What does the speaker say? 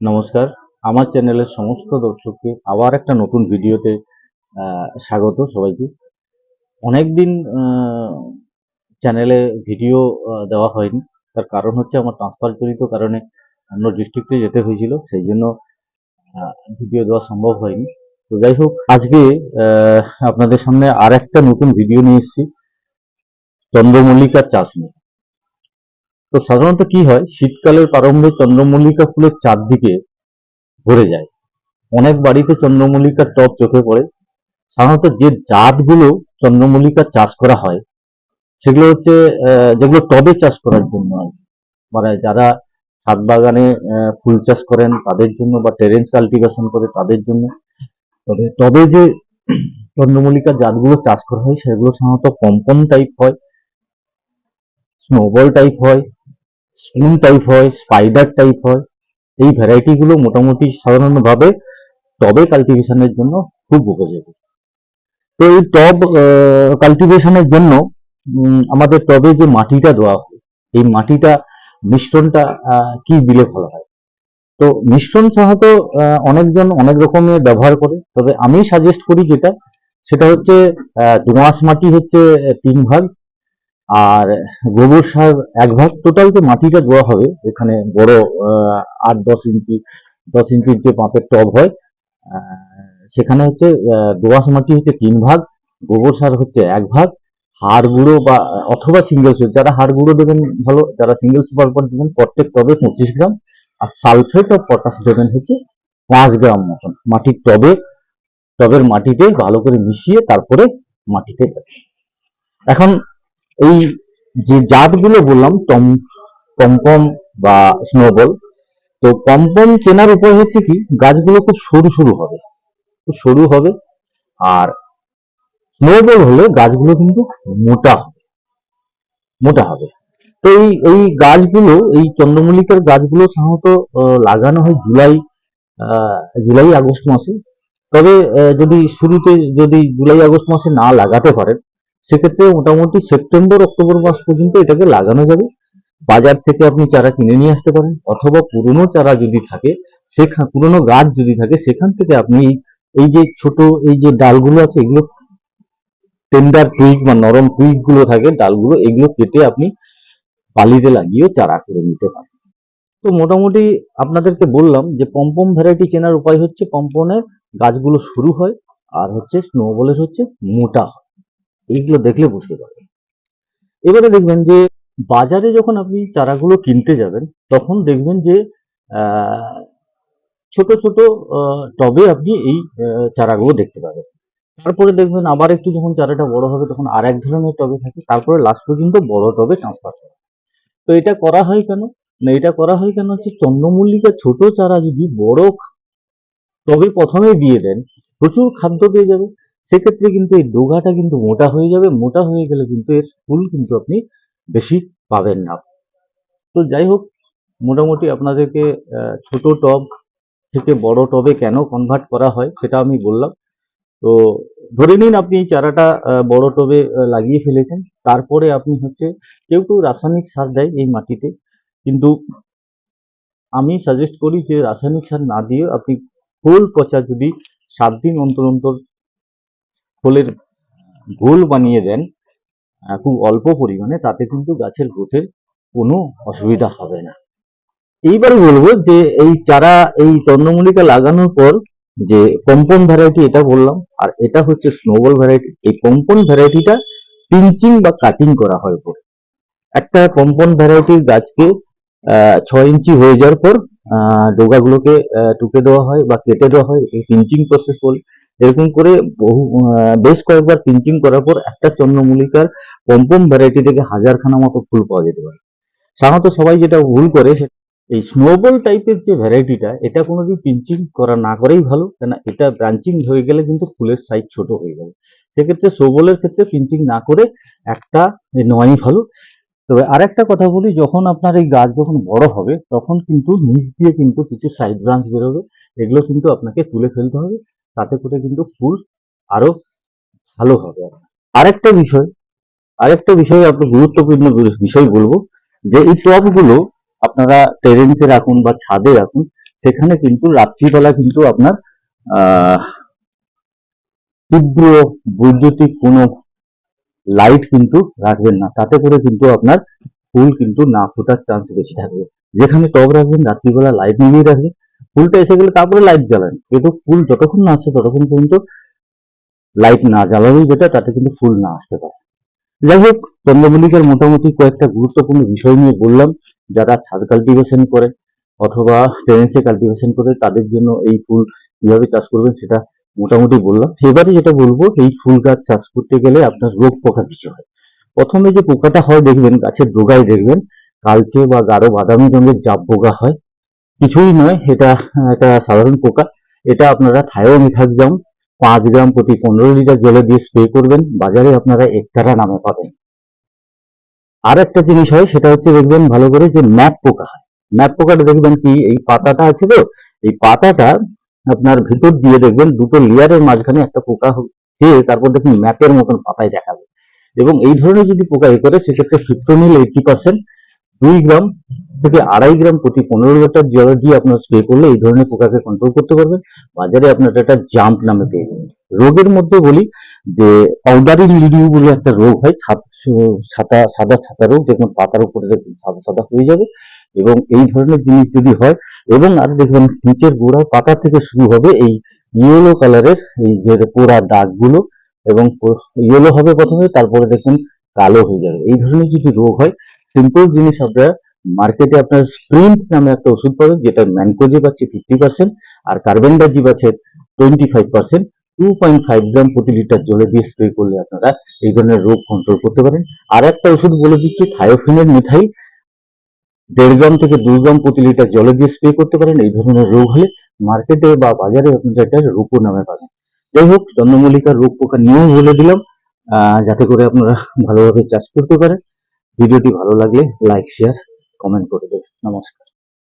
নমস্কার। আমার চ্যানেলের সমস্ত দর্শককে আবার একটা নতুন ভিডিওতে স্বাগত সবাইকে। অনেকদিন চ্যানেলে ভিডিও দেওয়া হয়নি। তার কারণ হচ্ছে আমার ট্রান্সফার জনিত কারণে অন্য ডিস্ট্রিক্টে যেতে হয়েছিল, সেই জন্য ভিডিও দেওয়া সম্ভব হয়নি। তো যাই হোক, আজকে আপনাদের সামনে আর একটা নতুন ভিডিও নিয়ে এসেছি, চন্দ্রমল্লিকার চাষ নিয়ে। তো সাধারণত কি হয়? শীতকালের প্রারম্ভে চন্দ্রমল্লিকা ফুলের চারদিকে ভরে যায়। অনেক বাড়িতে চন্দ্রমল্লিকার টব চোখে পড়ে। সাধারণত যে জাতগুলো চন্দ্রমল্লিকার চাষ করা হয়, সেগুলো হচ্ছে যেগুলো টবে চাষ করার জন্য। মানে যারা ছাদ বাগানে ফুল চাষ করেন তাদের জন্য বা টেরেন্স কাল্টিভেশন করে তাদের জন্য। তবে টবে যে চন্দ্রমল্লিকার জাতগুলো চাষ করা হয়, সেগুলো সাধারণত কম্পন টাইপ হয়, স্নোবল টাইপ হয় স্পুন টাইপ হয়, স্পাইডার টাইপ হয়, এই ভ্যারাইটি গুলো মোটামুটি সাধারণভাবে টবে কাল্টিভেশনের জন্য খুব উপযোগী। তো এই টব কাল্টিভেশনের জন্য আমাদের টবে যে মাটিটা দেওয়া হয়, এই মাটিটা, মিশ্রণটা কি দিলে ভালো হয়? তো মিশ্রণ সাধারণত অনেকজন অনেক রকমের ব্যবহার করে, তবে আমি সাজেস্ট করি যেটা, সেটা হচ্ছে দোআঁশ মাটি হচ্ছে তিন ভাগ আর গোবর সার এক ভাগ টোটাল যে মাটিটা দেওয়া হবে। এখানে বড় আট, দশ ইঞ্চি, দশ ইঞ্চির যে পাঁপের টব হয় সেখানে হচ্ছে দোআঁশ মাটি হচ্ছে তিন ভাগ, গোবর সার হচ্ছে এক ভাগ, হাড় গুঁড়ো বা, অথবা সিঙ্গেল সুপার যারা হাড় গুঁড়ো দেবেন ভালো, যারা সিঙ্গেল সুপার পর দেবেন, প্রত্যেক টবে পঁচিশ গ্রাম, আর সালফেট অফ পটাশ দেবেন হচ্ছে পাঁচ গ্রাম মতন। মাটির টবে, টবের মাটিতে ভালো করে মিশিয়ে তারপরে মাটিতে এখন এই যে জাতগুলো বললাম, টম পমপম বা স্নোবল, তো পমপম চেনার উপায় হচ্ছে কি, গাছগুলো খুব সরু সরু হবে, খুব সরু হবে, আর স্নোবল হলে গাছগুলো কিন্তু মোটা হবে মোটা হবে। তো এই এই গাছগুলো, এই চন্দ্রমল্লিকার গাছগুলো সাধারণত লাগানো হয় জুলাই জুলাই আগস্ট মাসে। তবে যদি শুরুতে যদি জুলাই আগস্ট মাসে না লাগাতে পারেন সেক্ষেত্রে মোটামুটি সেপ্টেম্বর, অক্টোবর মাস পর্যন্ত এটাকে লাগানো যাবে। বাজার থেকে আপনি চারা কিনে নিয়ে আসতে পারেন, অথবা পুরনো চারা যদি থাকে সেখান পুরনো গাছ যদি থাকে, সেখান থেকে আপনি এই- যে ছোট, এই যে ডালগুলো আছে, এগুলো টেন্ডার টুইক বা নরম টুইকগুলো থাকে, ডালগুলো এগুলো কেটে আপনি বালিতে লাগিয়ে চারা করে নিতে পারেন। তো মোটামুটি আপনাদেরকে বললাম যে পম্পম ভ্যারাইটি চেনার উপায় হচ্ছে পম্পনের গাছগুলো শুরু হয়, আর হচ্ছে স্নোবলের হচ্ছে মোটা হয়। এইগুলো দেখলে বুঝতে পারবেন। এবারে দেখবেন যে, বাজারে যখন আপনি চারাগুলো কিনতে যাবেন, তখন দেখবেন যে ছোট ছোট টবে আপনি এই চারাগুলো দেখতে পাবেন। তারপরে দেখবেন আবার একটু যখন চারাটা বড় হবে, তখন আর এক ধরনের টবে থাকে, তারপরে লাস্ট পর্যন্ত বড় টবে ট্রান্সফার করা। তো এটা করা হয় কেন? না এটা করা হয় কেন হচ্ছে, চন্দ্রমল্লিকা ছোট চারা যদি বড় টবে প্রথমে দিয়ে দেন, প্রচুর খাদ্য পেয়ে যাবে। সেক্ষেত্রে কিন্তু এই ডোগাটা কিন্তু মোটা হয়ে যাবে, মোটা হয়ে গেলে কিন্তু এর ফুল কিন্তু আপনি বেশি পাবেন না। তো যাই হোক, মোটামুটি আপনাদেরকে ছোট টব থেকে বড় টবে কেন কনভার্ট করা হয় সেটা আমি বললাম। তো ধরে নিন আপনি এই চারাটা বড় টবে লাগিয়ে ফেলেছেন। তারপরে আপনি হচ্ছে কেউ কেউ রাসায়নিক সার দেয় এই মাটিতে। কিন্তু আমি সাজেস্ট করি যে রাসায়নিক সার না দিয়ে আপনি ফুল পচা যদি সাত দিন অন্তর অন্তর খোলের ঘোল বানিয়ে দেন খুব অল্প পরিমাণে, তাতে কিন্তু গাছের গ্রোথের কোনো অসুবিধা হবে না। এইবারে বলব যে, এই চারা, এই চন্দ্রমল্লিকা লাগানোর পর যে পম্পন ভ্যারাইটি এটা বললাম, আর এটা হচ্ছে স্নোবল ভ্যারাইটি এই পম্পন ভ্যারাইটিটা পিঞ্চিং বা কাটিং করা হয় পরে একটা কম্পন ভ্যারাইটির গাছকে ছয় ইঞ্চি হয়ে যাওয়ার পর ডোগাগুলোকে টুকে দেওয়া হয় বা কেটে দেওয়া হয়। এই পিঞ্চিং প্রসেস বলে এরকম করে বহু বেশ কয়েকবার পিঞ্চিং করার পর একটা চন্দ্রমল্লিকার পম্পম ভ্যারাইটি থেকে হাজারখানা মতো ফুল পাওয়া যেতে পারে। সাধারণত সবাই যেটা ভুল করে এই স্নোবল টাইপের যে ভ্যারাইটিটা এটা কোনোদিন পিঞ্চিং করা না করেই ভালো, কেন এটা ব্রাঞ্চিং হয়ে গেলে কিন্তু ফুলের সাইজ ছোট হয়ে যাবে। সেক্ষেত্রে সোবলের ক্ষেত্রে পিঞ্চিং না করে একটা নেওয়াই ভালো। তবে আরেকটা কথা বলি, যখন আপনার এই গাছ যখন বড় হবে, তখন কিন্তু নিচ দিয়ে কিন্তু কিছু সাইড ব্রাঞ্চ বেরোবে, এগুলো কিন্তু আপনাকে তুলে ফেলতে হবে। তাতে করে কিন্তু ফুল আরও ভালো হবে। আরেকটা বিষয় আরেকটা বিষয় আপনার গুরুত্বপূর্ণ বিষয় বলব, যে এই টবগুলো আপনারা টেরেন্সে রাখুন বা ছাদে রাখুন, সেখানে কিন্তু রাত্রিবেলা কিন্তু আপনার তীব্র বৈদ্যুতিক কোনো লাইট কিন্তু রাখবেন না। তাতে করে কিন্তু আপনার ফুল কিন্তু না ফোটার চান্স বেশি থাকবে। যেখানে টব রাখবেন, রাত্রিবেলা লাইট নিভিয়ে রাখবেন। ফুলটা এসে গেলে তারপরে লাইট জ্বালান কিন্তু ফুল যতক্ষণ না আসছে ততক্ষণ পর্যন্ত লাইট না জ্বালানোই যেটা তাতে কিন্তু ফুল না আসতে পারে। যাই হোক, চন্দ্রমল্লিকার মোটামুটি কয়েকটা গুরুত্বপূর্ণ বিষয় নিয়ে বললাম, যারা ছাদ কাল্টিভেশন করে অথবা টেরেন্সে কাল্টিভেশন করে, তাদের জন্য এই ফুল কীভাবে চাষ করবেন সেটা মোটামুটি বললাম। এবারে যেটা বলব, এই ফুল গাছ চাষ করতে গেলে আপনার রোগ পোকা কিছু হয়। প্রথমে যে পোকাটা হয়, দেখবেন গাছের ডোগায় দেখবেন, কালচে বা গাঢ় বাদামি রঙের জাপ পোকা হয়। কিছুই নয়, এটা একটা সাধারণ পোকা। এটা আপনারা থায়োমিথাক্সাম পাঁচ গ্রাম প্রতি পনেরো লিটার জলে দিয়ে স্প্রে করবেন, বাজারে আপনারা একতারা নামে পাবেন। আর একটা জিনিস হয়, সেটা হচ্ছে দেখবেন ভালো করে যে ম্যাপ পোকা হয়। ম্যাপ পোকাটা দেখবেন কি, এই পাতাটা আছে তো, এই পাতাটা আপনার ভিতর দিয়ে দেখবেন দুটো লেয়ারের মাঝখানে একটা পোকা খেয়ে তারপর দেখুন ম্যাপের মতন পাতায় দেখাবে এবং এই ধরনের যদি পোকা এ করে, সেক্ষেত্রে ফিপ্টোনিল এইটি পার্সেন্ট দুই গ্রাম থেকে আড়াই গ্রাম প্রতি পনেরো লিটার জল দিয়ে আপনার স্প্রে করলে এই ধরনের পোকাকে কন্ট্রোল করতে পারবেন। বাজারে আপনার একটা জাম্প নামে পেয়ে যাবেন। রোগের মধ্যে বলি যে পাউডারি লিডিউ বলে একটা রোগ হয় ছাত- সাদা ছাতা রোগ দেখুন পাতার উপরে সাদা সাদা হয়ে যাবে এবং এই ধরনের জিনিস যদি হয় এবং আর দেখবেন নিচের গোড়ায় পাতা থেকে শুরু হবে এই ইয়েলো কালারের এই যে পোড়া দাগগুলো এবং ইয়েলো হবে প্রথমে, তারপরে দেখুন কালো হয়ে যাবে। এই ধরনের যদি রোগ হয় সিম্পল জিনিস আপনারা মার্কেটে আপনার স্প্রিন্ট নামে একটা ওষুধ পাবেন, যেটা ম্যানকোজিব আছে ফিফটি পার্সেন্ট আর কার্বেন্ডাজিব আছে twenty five percent two point five gram প্রতি লিটার জলে দিয়ে স্প্রে করলে আপনারা এই ধরনের রোগ কন্ট্রোল করতে পারেন। আর একটা ওষুধ বলে দিচ্ছি থায়োফিনের মিথাইল দেড় গ্রাম থেকে দুই গ্রাম প্রতি লিটার জলে দিয়ে স্প্রে করতে পারেন, এই ধরনের রোগ হলে মার্কেটে বা বাজারে আপনারা এটা রূপো নামে পাবেন। যাই হোক চন্দ্রমল্লিকার রোগ পোকা নিয়েও বলে দিলাম যাতে করে আপনারা ভালোভাবে চাষ করতে পারেন। ভিডিওটি ভালো লাগলে লাইক শেয়ার কমেন্ট করে দেবেন। নমস্কার।